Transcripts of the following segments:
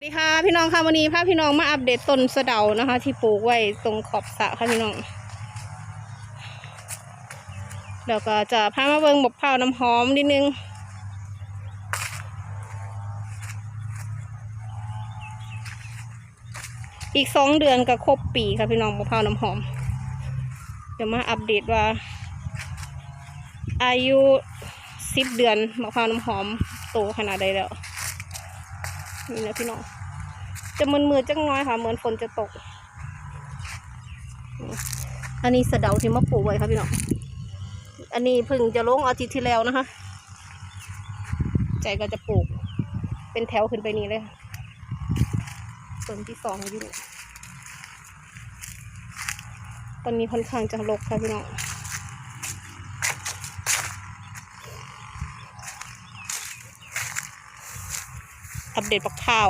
สวัสดีค่ะพี่น้องค่ะวันนี้พาพี่น้องมาอัปเดตต้นสะเดานะคะ ที่ปลูกไว้ตรงขอบสระค่ะพี่น้องแล้วก็จะพามาเบิงบกพร้าน้ำหอมนิดนึงอีกสองเดือนก็ครบปีค่ะพี่น้องบกพร้าวน้ำหอม เดี๋ยวมาอัปเดตว่า อายุสิบเดือนมะพร้าวน้ำหอมโตขนาดใดแล้ว นี่นะพี่น้อง จะมืนมือจังน้อยค่ะ เหมือนฝนจะตก อันนี้สะเดาที่มาปลูกไว้ค่ะพี่น้อง อันนี้เพิ่งจะลงอาทิตย์ที่แล้วนะคะ ใจก็จะปลูก เป็นแถวขึ้นไปนี้เลยค่ะต้นที่สองอยู่ตอนนี้ค่อนข้างจะรกค่ะพี่น้อง อัปเดตปักข้า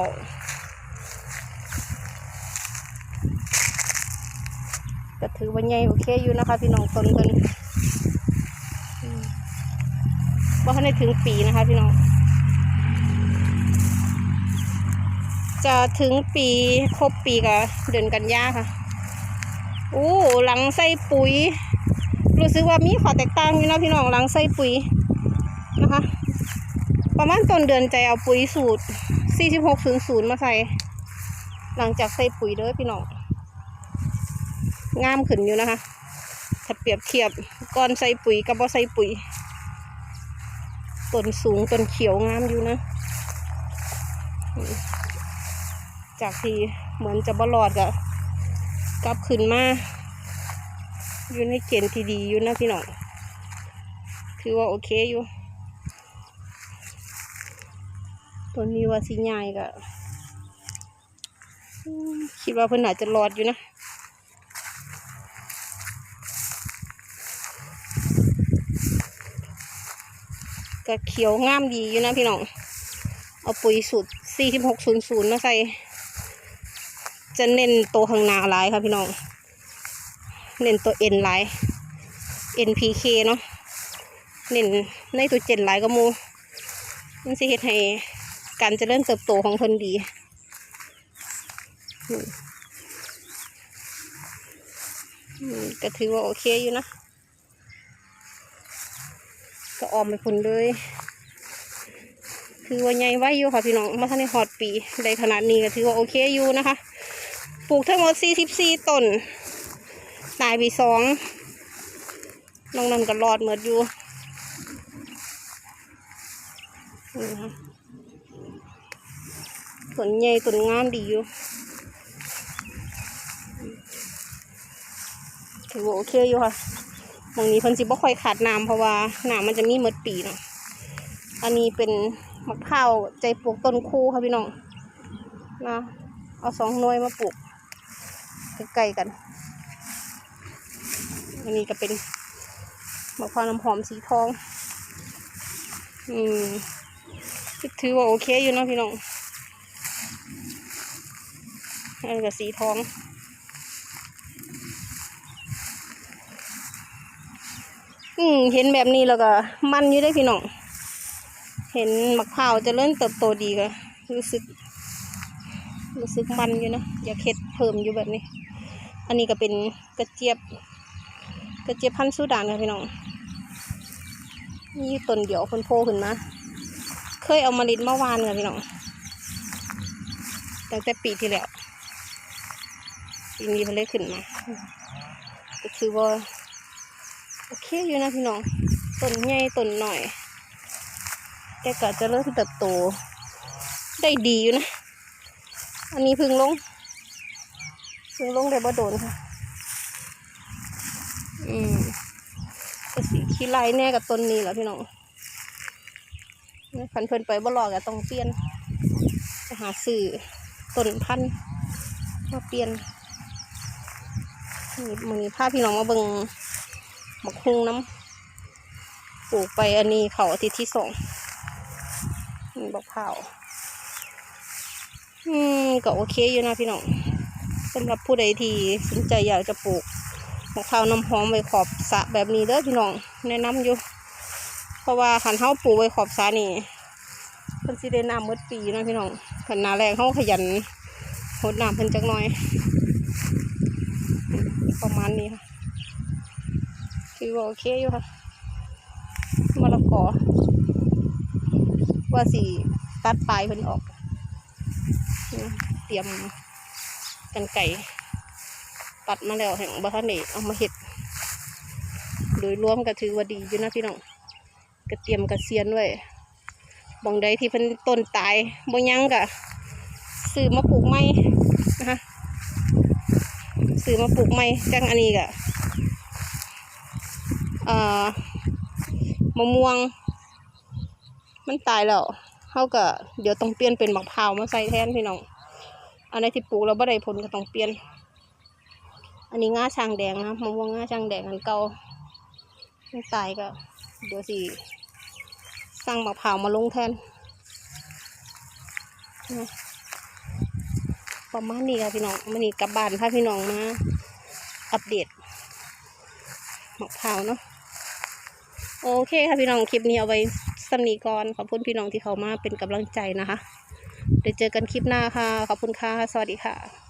ก็ถือว่าใหญ่โอเคอยู่นะคะ พี่น้องต้นเพิ่นว่าเขาได้ถึงปีนะคะพี่น้อง จะถึงปีครบปีกับเดือนกันยาค่ะอู้หลังใส่ปุ๋ย รู้สึกว่ามีข้อแตกต่างอยู่นะพี่น้องหลังใส่ปุ๋ยนะคะ ประมาณต้นเดือนใจเอาปุ๋ยสูตร 4600มาใส่ หลังจากใส่ปุ๋ยเด้อพี่น้อง งามขึ้นอยู่นะคะ ถ้าเปรียบเทียบก่อนใส่ปุ๋ยกับบ่ใส่ปุ๋ย ต้นสูงต้นเขียวงามอยู่นะ จากที่เหมือนจะบ่รอดก็กลับขึ้นมา อยู่ในเกณฑ์ที่ดีอยู่นะพี่น้องคือว่าโอเคอยู่ ตัวนี้ว่าสิใหญ่ก็คิดว่าเพิ่นอาจจะรอดอยู่นะก็เขียวงามดีอยู่นะพี่น้อง เอาปุ๋ยสูตร 4600 มาใส่ จะเน้นตัวข้างหน้าหลายค่ะพี่น้อง เน้นตัว N หลาย NPK เนาะ เน้นในตัวเจนหลายก็มูมันสิเฮ็ดให้ การเจริญเติบโตของเพิ่นดีก็ถือว่าโอเคอยู่นะ ก็ออมไปคนเลยคือว่าใหญ่ไว้อยู่ค่ะพี่น้องมาทันในฮอดปีได้ขนาดนี้ก็ถือว่าโอเคอยู่นะคะ ปลูกทั้งหมด 44 ต้น ตายไปสองน้องนั่นก็รอดเหมือดอยู่นี่นะคะ ต้นใหญ่ต้นงามดีอยู่ถือว่าโอเคอยู่ค่ะหมองนี้เพิ่นสิบ่ค่อยขาดน้ำเพราะว่าน้ำมันจะมีหมดปีเนาะอันนี้เป็นมะพร้าวใจปลูกต้นคู่ค่ะพี่น้องนะเอาสองหน่วยมาปลูกใกล้ๆกัน อันนี้ก็เป็นมะพร้าวน้ำหอมสีทอง อืมถือว่าโอเคอยู่เนาะพี่น้อง อันนี้ก็สีทอง อืมเห็นแบบนี้แล้วก็ มันอยู่ได้พี่น้อง เห็นมะพร้าวจะเริ่มเติบโตดีก็รู้สึก รู้สึกมันอยู่นะ อยากเฮ็ดเพิ่มอยู่แบบนี้ อันนี้ก็เป็นกระเจี๊ยบ กระเจี๊ยบพันธุ์สุดานค่ะพี่น้อง นี่ต้นเดียวคนโผล่ขึ้นมา เคยเอามาลิดมาวานค่ะพี่น้องตั้งแต่ปีที่แล้ว ปีนี้มันเลยขึ้นมาก็คือว่าโอเคอยู่นะพี่น้องต้นใหญ่ต้นหน่อยแต่ก็จะเริ่มเติบโต ได้ดีอยู่นะ อันนี้เพึ่งลงเพึ่งลงได้บ่โดนค่ะ อืมก็สีขี้ไล่แน่กับต้นนี้แหละพี่น้องขันเพิ่นไปบ่รอก็ต้องเปลี่ยนไปหาสื่อต้นพันธุ์มาเปลี่ยนนี่ มือนี้พาพี่น้องมาเบิ่งหมกฮุงน้ำปลูกไปอันนี้เขาอาทิตย์ที่สองนี่บอกเผาอืมก็โอเคอยู่นะพี่น้องสำหรับผู้ใดที่สนใจอยากจะปลูกมะพร้าวน้ำหอมไว้ขอบสะแบบนี้เด้อพี่น้องแนะนำอยู่ เพราะว่าขันเท้าปลูกไว้ขอบสะนี่เพิ่นสิได้น้ำหมดปีนะพี่น้องขันนาแรงเขาขยันหดน้ำเพิ่นจักหน่อย ณนี้ค่ะคือว่าโอเคอยู่ค่ะมะละกอว่าสีตัดปลายเพิ่นออก เตรียมกันไก่ตัดมาแล้วแห่งบัทันนี่เอามาเห็ด โดยรวมก็ถือว่าดีอยู่นะพี่น้องก็เตรียมกระเซียนไว้บองใดที่เพิ่นต้นตายบ่ยังกะซื้อมาปลูกใหม่นะคะ ซื้อมาปลูกใหม่จังอันนี้กะเอ่อมะม่วง มันตายแล้วเขาก็เดี๋ยวต้องเปลี่ยนเป็นมะพร้าวมาใส่แทนพี่น้องอันไหนที่ปลูกแล้วบ่ได้ผลก็ต้องเปลี่ยน อันนี้ง่าช้างแดงนะมะม่วงง่าช้างแดงอันเก่าไม่ตายก็ เดี๋ยวสิสร้างมะพร้าวมาลงแทนนะ ประมาณนี้ค่ะพี่น้องมันนี้กลับบ้านพาพี่น้องมาอัปเดตมะพร้าวเนาะโอเคค่ะพี่น้องคลิปนี้เอาไว้สำนีก่อนขอบคุณพี่น้องที่เขามาเป็นกำลังใจนะคะเดี๋ยวเจอกันคลิปหน้าค่ะ ขอบคุณค่ะ สวัสดีค่ะ